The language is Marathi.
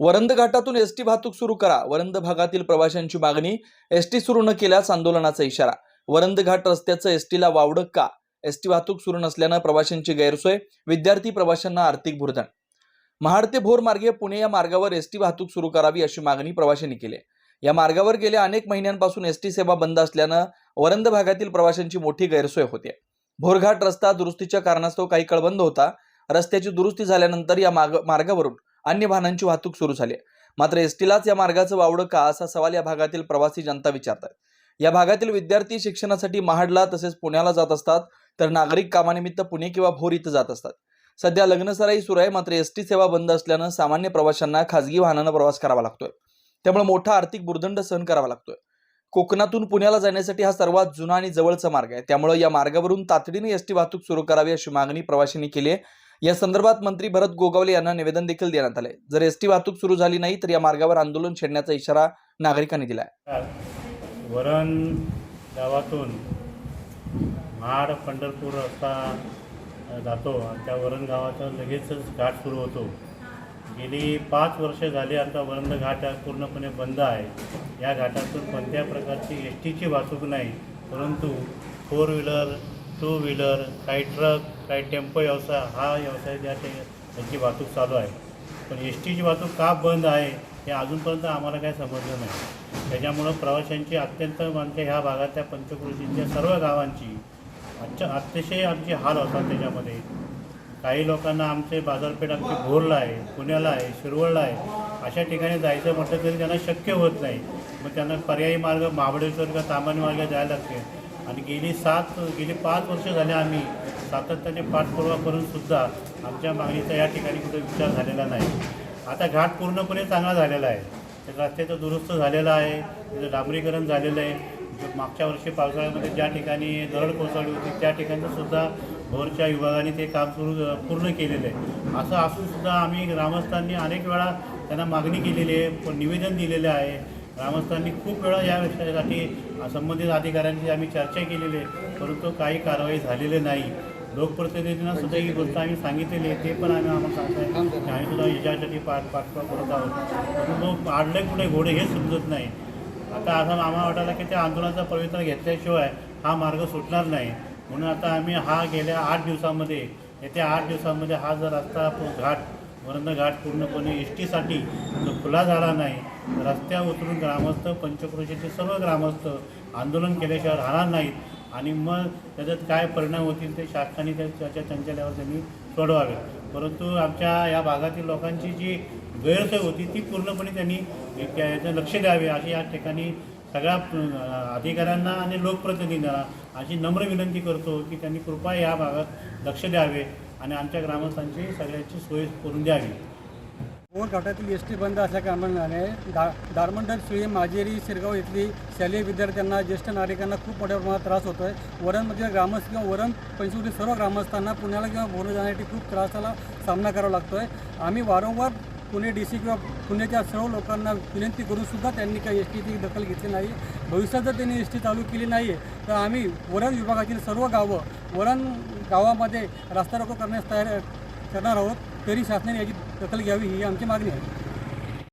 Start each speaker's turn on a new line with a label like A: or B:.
A: वरंद घाटातून एसटी वाहतूक सुरू करा. वरंद भागातील प्रवाशांची मागणी एसटी सुरू न केल्यास आंदोलनाचा इशारा. वरंद घाट रस्त्याचं एसटीला वावडं का? एसटी वाहतूक सुरू नसल्यानं प्रवाशांची गैरसोय विद्यार्थी प्रवाशांना आर्थिक भुर्दण महाड ते भोर मार्गे पुणे या मार्गावर एसटी वाहतूक सुरू करावी अशी मागणी प्रवाशांनी केली या मार्गावर गेल्या अनेक महिन्यांपासून एसटी सेवा बंद असल्यानं वरंद भागातील प्रवाशांची मोठी गैरसोय होते. भोरघाट रस्ता दुरुस्तीच्या कारणास्तव काही काळ बंद होता. रस्त्याची दुरुस्ती झाल्यानंतर या मार्गावरून अन्य वाहनांची वाहतूक सुरू झाली आहे. मात्र एसटीलाच या मार्गाचं वावडं का असा सवाल या भागातील प्रवासी जनता विचारतात या भागातील विद्यार्थी शिक्षणासाठी महाडला तसेच पुण्याला जात असतात तर नागरिक कामानिमित्त पुणे किंवा भोर इथं जात असतात. सध्या लग्नसराई सुरू आहे मात्र एसटी सेवा बंद असल्यानं सामान्य प्रवाशांना खासगी वाहनानं प्रवास करावा लागतोय. त्यामुळे मोठा आर्थिक बुर्दंड सहन करावा लागतोय. कोकणातून पुण्याला जाण्यासाठी हा सर्वात जुना आणि जवळचा मार्ग आहे. त्यामुळे या मार्गावरून तातडीने एसटी वाहतूक सुरू करावी अशी मागणी प्रवाशांनी केली आहे. या संदर्भात मंत्री भरत गोगावले यांना निवेदन देखील देण्यात आले. जर एसटी वाहतूक सुरू झाली नाही तर या मार्गावर आंदोलन छेडण्याचा इशारा नागरिकांनी दिला आहे
B: वरण गावातून महाड पंढरपूर रस्ता जातो आणि त्या वरण गावाचा लगेचच घाट सुरू होतो. गेली पाच वर्ष झाली आता वरंद घाट हा पूर्णपणे बंद आहे. या घाटातून कोणत्या प्रकारची एस टीची वाहतूक नाही परंतु फोर व्हीलर टू व्हीलर काही ट्रक काही टेम्पो व्यवसाय हा व्यवसाय ज्या त्यांची वाहतूक चालू आहे. पण एस टीची वाहतूक का बंद आहे हे अजूनपर्यंत आम्हाला काय समजलं नाही. त्याच्यामुळं प्रवाशांची अत्यंत आमच्या ह्या भागातल्या पंचकृषींच्या सर्व गावांची अच्छा अतिशय आमची हाल होतात त्याच्यामध्ये. काही लोकांना आमचे बाजारपेठ आमची भोरला आहे पुण्याला आहे शिरवळला आहे अशा ठिकाणी जायचं म्हटलं तरी त्यांना शक्य होत नाही. मग त्यांना पर्यायी मार्ग महाबळेश्वर किंवा तामानी मार्ग जायला लागते. आणि गेली सात गेली पाच वर्ष झाले आम्ही सातत्याने पाठपुरावा करून सुद्धा आमच्या मागणीचा या ठिकाणी कुठे विचार झालेला नाही. आता घाट पूर्णपणे चांगला झालेला आहे. रस्त्याचं दुरुस्त झालेलं आहे. त्याचं डांबरीकरण झालेलं आहे. मागच्या वर्षी पावसाळ्यामध्ये ज्या ठिकाणी दरड कोसळली होती त्या ठिकाणीसुद्धा भोरच्या विभागाने ते काम सुरू पूर्ण केलेलं आहे. असं असूनसुद्धा आम्ही ग्रामस्थांनी अनेक वेळा त्यांना मागणी केलेली आहे पण निवेदन दिलेलं आहे. ग्रामस्थांनी खूप वेळा या विषयासाठी संबंधित अधिकाऱ्यांची आम्ही चर्चा केलेली आहे परंतु काही कारवाई झालेली नाही. लोकप्रतिनिधींना सुद्धा ही गोष्ट आम्ही सांगितलेली आहे ते पण आम्ही आम्हाला सांगताय. की आम्ही सुद्धा याच्यासाठी पाठ पाठपुरावा करत आहोत. परंतु आडले कुठे घोडे हे समजत नाही. आता असं आम्हाला वाटायला की त्या आंदोलनाचा पवित्र घेतल्याशिवाय हा मार्ग सुटणार नाही. म्हणून आता आम्ही हा गेल्या आठ दिवसामध्ये येत्या आठ दिवसामध्ये हा जर रस्ता घाट वरंदा घाट पूर्णपणे एस टीसाठी जो खुला झाला नाही रस्त्या उतरून ग्रामस्थ पंचक्रोशीचे सर्व ग्रामस्थ आंदोलन केल्याशिवाय राहणार नाहीत आणि मग त्याच्यात काय परिणाम होतील ते शासनाने त्याच्या त्यांच्या लेवल त्यांनी सोडवावे. परंतु आमच्या या भागातील लोकांची जी गैरसोय होती ती पूर्णपणे त्यांनी लक्ष द्यावे अशी या ठिकाणी सगळ्या अधिकाऱ्यांना आणि लोकप्रतिनिधींना अशी नम्र विनंती करतो की त्यांनी कृपया या भागात लक्ष द्यावे आणि आमच्या ग्रामस्थांची सगळ्यांची सोय करून द्यावी.
C: मोर घाटातील एस टी बंद असल्या कारणाने दा दारमंडल श्री माजेरी शिरगाव इथली शालेय विद्यार्थ्यांना ज्येष्ठ नागरिकांना खूप मोठ्या प्रमाणात त्रास होतो आहे वरणमध्ये म्हणजे ग्रामस्थ किंवा वरण पंचवटी सर्व ग्रामस्थांना पुण्याला किंवा भोरला जाण्यासाठी खूप त्रासाला सामना करावा लागतो आहे आम्ही वारंवार पुणे डी सी किंवा पुण्याच्या सर्व लोकांना विनंती करूनसुद्धा त्यांनी काही एस टीची दखल घेतली नाही. भविष्यात जर त्यांनी एस टी चालू केली नाही तर आम्ही वरण विभागातील सर्व गावं वरण गावामध्ये रस्ता रोको करण्यास तयार करणार आहोत. तरी शासनाने याची दखल घ्यावी ही आमची मागणी आहे.